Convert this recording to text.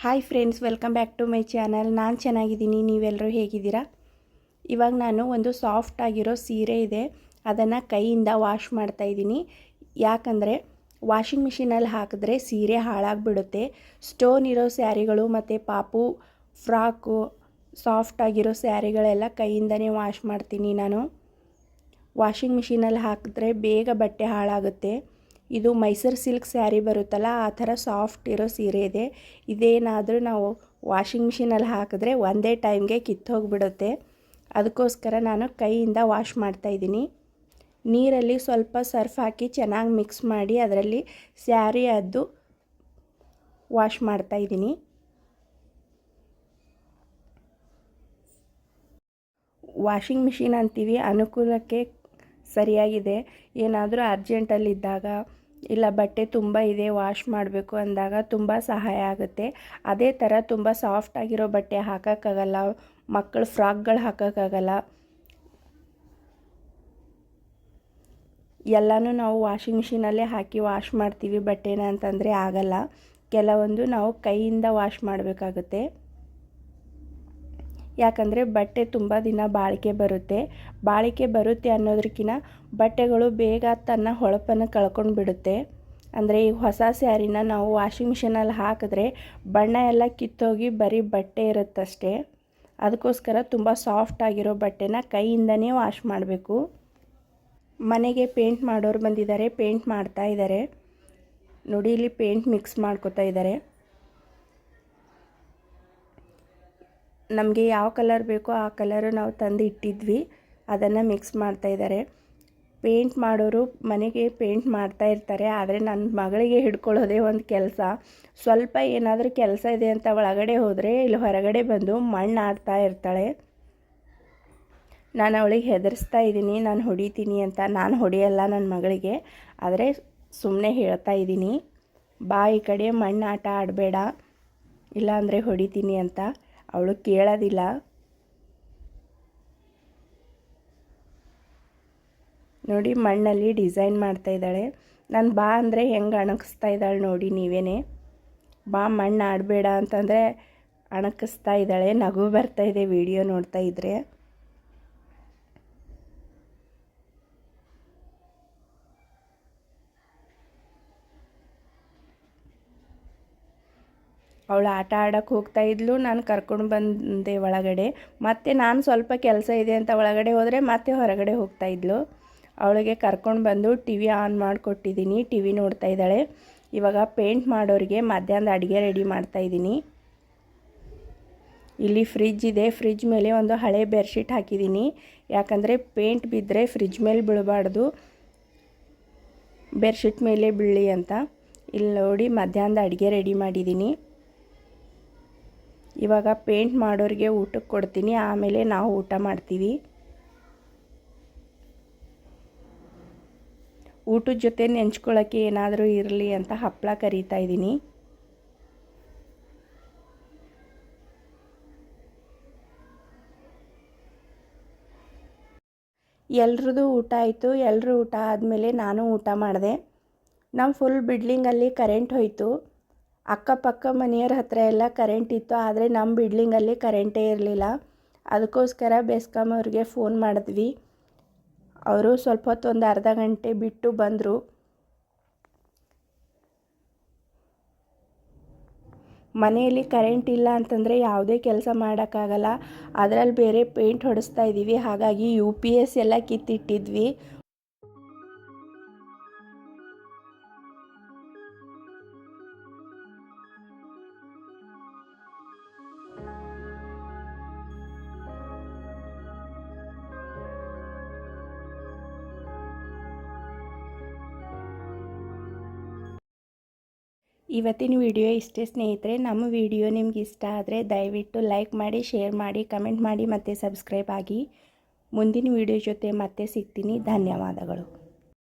Hi friends welcome back to my channel ನಾನು ಚೆನ್ನಾಗಿದ್ದೀನಿ ನೀವೆಲ್ಲರೂ ಹೇಗಿದ್ದೀರಾ? ಇವಾಗ ನಾನು ಒಂದು ಸಾಫ್ಟ್ ಆಗಿರೋ ಸೀರೆ ಇದೆ. ಅದನ್ನು ಕೈಯಿಂದ ವಾಶ್ ಮಾಡ್ತಾ ಇದ್ದೀನಿ. ಯಾಕಂದರೆ ವಾಷಿಂಗ್ ಮಿಷಿನಲ್ಲಿ ಹಾಕಿದ್ರೆ ಸೀರೆ ಹಾಳಾಗಿಬಿಡುತ್ತೆ. ಸ್ಟೋನ್ ಇರೋ ಸ್ಯಾರಿಗಳು ಮತ್ತು ಪಾಪು ಫ್ರಾಕು ಸಾಫ್ಟ್ ಆಗಿರೋ ಸ್ಯಾರಿಗಳೆಲ್ಲ ಕೈಯಿಂದನೇ ವಾಶ್ ಮಾಡ್ತೀನಿ ನಾನು. ವಾಷಿಂಗ್ ಮಿಷಿನಲ್ಲಿ ಹಾಕಿದ್ರೆ ಬೇಗ ಬಟ್ಟೆ ಹಾಳಾಗುತ್ತೆ. ಇದು ಮೈಸೂರು ಸಿಲ್ಕ್ ಸ್ಯಾರಿ ಬರುತ್ತಲ್ಲ, ಆ ಥರ ಸಾಫ್ಟ್ ಇರೋ ಸೀರೆ ಇದೆ. ಇದೇನಾದರೂ ನಾವು ವಾಷಿಂಗ್ ಮಿಷಿನಲ್ಲಿ ಹಾಕಿದ್ರೆ ಒಂದೇ ಟೈಮ್ಗೆ ಕಿತ್ತೋಗಿಬಿಡುತ್ತೆ. ಅದಕ್ಕೋಸ್ಕರ ನಾನು ಕೈಯಿಂದ ವಾಶ್ ಮಾಡ್ತಾಯಿದ್ದೀನಿ ನೀರಲ್ಲಿ ಸ್ವಲ್ಪ ಸರ್ಫ್ ಹಾಕಿ ಚೆನ್ನಾಗಿ ಮಿಕ್ಸ್ ಮಾಡಿ ಅದರಲ್ಲಿ ಸ್ಯಾರಿ ಅದ್ದು ವಾಶ್ ಮಾಡ್ತಾಯಿದ್ದೀನಿ ವಾಷಿಂಗ್ ಮಿಷಿನ್ ಅಂತೀವಿ, ಅನುಕೂಲಕ್ಕೆ ಸರಿಯಾಗಿದೆ. ಏನಾದರೂ ಅರ್ಜೆಂಟಲ್ಲಿದ್ದಾಗ ಇಲ್ಲ, ಬಟ್ಟೆ ತುಂಬ ಇದೆ, ವಾಶ್ ಮಾಡಬೇಕು ಅಂದಾಗ ತುಂಬ ಸಹಾಯ ಆಗುತ್ತೆ. ಅದೇ ಥರ ತುಂಬ ಸಾಫ್ಟ್ ಆಗಿರೋ ಬಟ್ಟೆ ಹಾಕೋಕ್ಕಾಗಲ್ಲ, ಮಕ್ಕಳ ಫ್ರಾಕ್ಗಳು ಹಾಕೋಕ್ಕಾಗಲ್ಲ. ಎಲ್ಲನೂ ನಾವು ವಾಷಿಂಗ್ ಮಿಷಿನಲ್ಲೇ ಹಾಕಿ ವಾಶ್ ಮಾಡ್ತೀವಿ ಬಟ್ಟೆನ ಅಂತಂದರೆ ಆಗಲ್ಲ. ಕೆಲವೊಂದು ನಾವು ಕೈಯಿಂದ ವಾಶ್ ಮಾಡಬೇಕಾಗುತ್ತೆ. ಯಾಕಂದರೆ ಬಟ್ಟೆ ತುಂಬ ದಿನ ಬಾಳಿಕೆ ಬರುತ್ತೆ. ಬಾಳಿಕೆ ಬರುತ್ತೆ ಅನ್ನೋದಕ್ಕಿಂತ ಬಟ್ಟೆಗಳು ಬೇಗ ತನ್ನ ಹೊಳಪನ್ನು ಕಳ್ಕೊಂಡು ಬಿಡುತ್ತೆ. ಅಂದರೆ ಈ ಹೊಸ ಸ್ಯಾರಿನ ನಾವು ವಾಷಿಂಗ್ ಮಿಷಿನಲ್ಲಿ ಹಾಕಿದ್ರೆ ಬಣ್ಣ ಎಲ್ಲ ಕಿತ್ತೋಗಿ ಬರೀ ಬಟ್ಟೆ ಇರುತ್ತಷ್ಟೇ. ಅದಕ್ಕೋಸ್ಕರ ತುಂಬ ಸಾಫ್ಟ್ ಆಗಿರೋ ಬಟ್ಟೆನ ಕೈಯಿಂದನೇ ವಾಶ್ ಮಾಡಬೇಕು. ಮನೆಗೆ ಪೇಂಟ್ ಮಾಡೋರು ಬಂದಿದ್ದಾರೆ, ಪೇಂಟ್ ಮಾಡ್ತಾ ಇದ್ದಾರೆ. ನೋಡಿ, ಇಲ್ಲಿ ಪೇಂಟ್ ಮಿಕ್ಸ್ ಮಾಡ್ಕೋತಾ ಇದ್ದಾರೆ. ನಮಗೆ ಯಾವ ಕಲರ್ ಬೇಕೋ ಆ ಕಲರು ನಾವು ತಂದು ಇಟ್ಟಿದ್ವಿ. ಅದನ್ನು ಮಿಕ್ಸ್ ಮಾಡ್ತಾ ಇದ್ದಾರೆ ಪೇಂಟ್ ಮಾಡೋರು ಮನೆಗೆ ಪೇಂಟ್ ಮಾಡ್ತಾ ಇರ್ತಾರೆ. ಆದರೆ ನನ್ನ ಮಗಳಿಗೆ ಹಿಡ್ಕೊಳ್ಳೋದೇ ಒಂದು ಕೆಲಸ. ಸ್ವಲ್ಪ ಏನಾದರೂ ಕೆಲಸ ಇದೆ ಅಂತ ಒಳಗಡೆ ಹೋದರೆ ಇಲ್ಲಿ ಹೊರಗಡೆ ಬಂದು ಮಣ್ಣು ಆಡ್ತಾ ಇರ್ತಾಳೆ. ನಾನು ಅವಳಿಗೆ ಹೆದರಿಸ್ತಾ ಇದ್ದೀನಿ ನಾನು ಹೊಡಿತೀನಿ ಅಂತ. ನಾನು ಹೊಡೆಯಲ್ಲ ನನ್ನ ಮಗಳಿಗೆ. ಆದರೆ ಸುಮ್ಮನೆ ಹೇಳ್ತಾ ಇದ್ದೀನಿ ಬಾ ಈ ಕಡೆ ಮಣ್ಣು ಆಟ ಆಡಬೇಡ. ಇಲ್ಲಾಂದರೆ ಹೊಡಿತೀನಿ ಅಂತ. ಅವಳು ಕೇಳೋದಿಲ್ಲ. ನೋಡಿ, ಮಣ್ಣಲ್ಲಿ ಡಿಸೈನ್ ಮಾಡ್ತಾ ಇದ್ದಾಳೆ. ನಾನು ಬಾ ಅಂದರೆ ಹೆಂಗೆ ಅಣಕಿಸ್ತಾ ಇದ್ದಾಳೆ ನೋಡಿ ನೀವೇ ಬಾ, ಮಣ್ಣು ಆಡಬೇಡ ಅಂತಂದರೆ ಅಣಕಿಸ್ತಾ ಇದ್ದಾಳೆ. ನಗು ಬರ್ತಾ ಇದೆ, ವಿಡಿಯೋ ನೋಡ್ತಾ ಇದ್ರೆ. ಅವಳು ಆಟ ಆಡೋಕ್ಕೆ ಹೋಗ್ತಾ ಇದ್ಲು. ನಾನು ಕರ್ಕೊಂಡು ಬಂದೆ ಒಳಗಡೆ. ಮತ್ತೆ ನಾನು ಸ್ವಲ್ಪ ಕೆಲಸ ಇದೆ ಅಂತ ಒಳಗಡೆ ಹೋದರೆ ಮತ್ತೆ ಹೊರಗಡೆ ಹೋಗ್ತಾ ಇದ್ಲು. ಅವಳಿಗೆ ಕರ್ಕೊಂಡು ಬಂದು ಟಿ ವಿ ಆನ್ ಮಾಡಿಕೊಟ್ಟಿದ್ದೀನಿ. ಟಿ ವಿ ನೋಡ್ತಾ ಇದ್ದಾಳೆ. ಇವಾಗ ಪೇಂಟ್ ಮಾಡೋರಿಗೆ ಮಧ್ಯಾಹ್ನದ ಅಡುಗೆ ರೆಡಿ ಮಾಡ್ತಾ ಇದ್ದೀನಿ. ಇಲ್ಲಿ ಫ್ರಿಜ್ ಇದೆ. ಫ್ರಿಜ್ ಮೇಲೆ ಒಂದು ಹಳೆ ಬೆಡ್ಶೀಟ್ ಹಾಕಿದ್ದೀನಿ. ಯಾಕಂದರೆ ಪೇಂಟ್ ಬಿದ್ದರೆ ಫ್ರಿಜ್ ಮೇಲೆ ಬೀಳಬಾರ್ದು. ಬೆಡ್ಶೀಟ್ ಮೇಲೆ ಬೀಳಿ ಅಂತ. ಇಲ್ಲಿ ನೋಡಿ ಮಧ್ಯಾಹ್ನದ ಅಡುಗೆ ರೆಡಿ ಮಾಡಿದ್ದೀನಿ. ಇವಾಗ ಪೇಂಟ್ ಮಾಡೋರಿಗೆ ಊಟಕ್ಕೆ ಕೊಡ್ತೀನಿ, ಆಮೇಲೆ ನಾವು ಊಟ ಮಾಡ್ತೀವಿ. ಊಟದ ಜೊತೆ ನೆಂಚ್ಕೊಳ್ಳೋಕ್ಕೆ ಏನಾದರೂ ಇರಲಿ ಅಂತ ಹಪ್ಪಳ ಕರೀತಾ ಇದ್ದೀನಿ. ಎಲ್ರದ್ದು ಊಟ ಆಯಿತು ಎಲ್ಲರೂ ಊಟ ಆದಮೇಲೆ ನಾನು ಊಟ ಮಾಡಿದೆ. ನಮ್ಮ ಫುಲ್ ಬಿಡ್ಲಿಂಗಲ್ಲಿ ಕರೆಂಟ್ ಹೋಯಿತು. ಅಕ್ಕಪಕ್ಕ ಮನೆಯವ್ರ ಹತ್ರ ಎಲ್ಲ ಕರೆಂಟ್ ಇತ್ತು, ಆದರೆ ನಮ್ಮ ಬಿಲ್ಡಿಂಗಲ್ಲಿ ಕರೆಂಟೇ ಇರಲಿಲ್ಲ. ಅದಕ್ಕೋಸ್ಕರ ಬೆಸ್ಕಾಮ್ ಅವ್ರಿಗೆ ಫೋನ್ ಮಾಡಿದ್ವಿ. ಅವರು ಸ್ವಲ್ಪ ಹೊತ್ತು ಒಂದು ಅರ್ಧ ಗಂಟೆ ಬಿಟ್ಟು ಬಂದರು. ಮನೆಯಲ್ಲಿ ಕರೆಂಟ್ ಇಲ್ಲ ಅಂತಂದರೆ ಯಾವುದೇ ಕೆಲಸ ಮಾಡೋಕ್ಕಾಗಲ್ಲ. ಅದರಲ್ಲಿ ಬೇರೆ ಪೇಂಟ್ ಹೊಡೆಸ್ತಾ ಇದ್ದೀವಿ ಹಾಗಾಗಿ ಯು ಪಿ ಎಸ್ ಎಲ್ಲ ಕಿತ್ತಿಟ್ಟಿದ್ವಿ. ಇವತ್ತಿನ ವಿಡಿಯೋ ಇಷ್ಟೇ ಸ್ನೇಹಿತರೆ, ನಮ್ಮ ವಿಡಿಯೋ ನಿಮ್ಗೆ ಇಷ್ಟ ಆದರೆ ದಯವಿಟ್ಟು ಲೈಕ್ ಮಾಡಿ ಶೇರ್ ಮಾಡಿ ಕಮೆಂಟ್ ಮಾಡಿ ಮತ್ತು ಸಬ್ಸ್ಕ್ರೈಬ್ ಆಗಿ. ಮುಂದಿನ ವಿಡಿಯೋ ಜೊತೆ ಮತ್ತೆ ಸಿಗ್ತೀನಿ. ಧನ್ಯವಾದಗಳು.